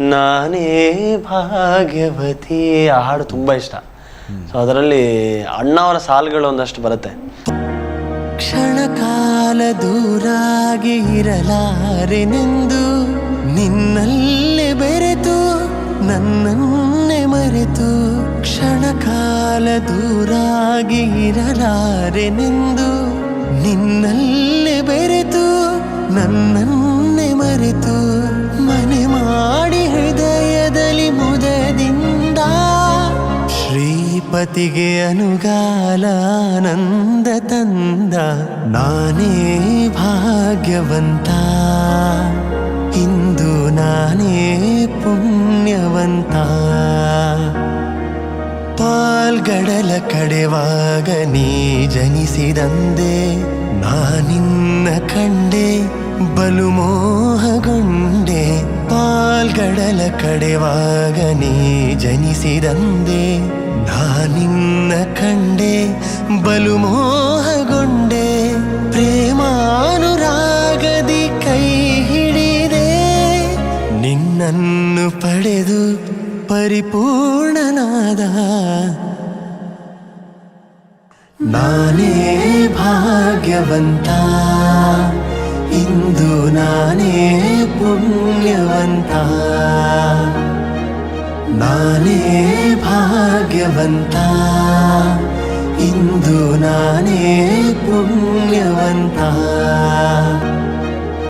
ನಾನೇ ಭಾಗ್ಯವತಿ. ಆ ಹಾಡು ತುಂಬ ಇಷ್ಟ. ಸೊ ಅದರಲ್ಲಿ ಅಣ್ಣವರ ಸಾಲುಗಳು ಒಂದಷ್ಟು ಬರುತ್ತೆ. ಕ್ಷಣ ಕಾಲ ದೂರಾಗಿ ಇರಲಾರೆನೆಂದು ನಿನ್ನಲ್ಲೇ ಬೆರೆತು, ನನ್ನನ್ನೇ ಮರೆತು ಕ್ಷಣ ಕಾಲ ದೂರಾಗಿ ಇರಲಾರೆನೆಂದು ನಿನ್ನಲ್ಲೇ ಬೆರೆತು, ನನ್ನನ್ನೇ ಮರೆತು ಶ್ರೀಪತಿಗೆ ಅನುಗಾಲಾನಂದ ತಂದ. ನಾನೇ ಭಾಗ್ಯವಂತ. ಇಂದು ನಾನೇ ಪುಣ್ಯವಂತ. ಪಾಲ್ಗಡಲ ಕಡೆವಾಗ ನೀ ಜನಿಸಿದಂದೆ ನಾನಿನ್ನ ಕಂಡೆ, ಬಲು ಮೋಹಗೊಂಡೆ. ಪಾಲ್ಗಡಲ ಕಡೆವಾಗ ನೀ ಜನಿಸಿದಂದೆ ಮೋಹಗೊಂಡೆ ಪರಿಪೂರ್ಣನಾದ ನಾನೇ ಭಾಗ್ಯವಂತ. ಇಂದು ನಾನೇ ಪುಣ್ಯವಂತ. ನಾನೇ ಭಾಗ್ಯವಂತ. ಇಂದು ನಾನೇ ಪುಣ್ಯವಂತ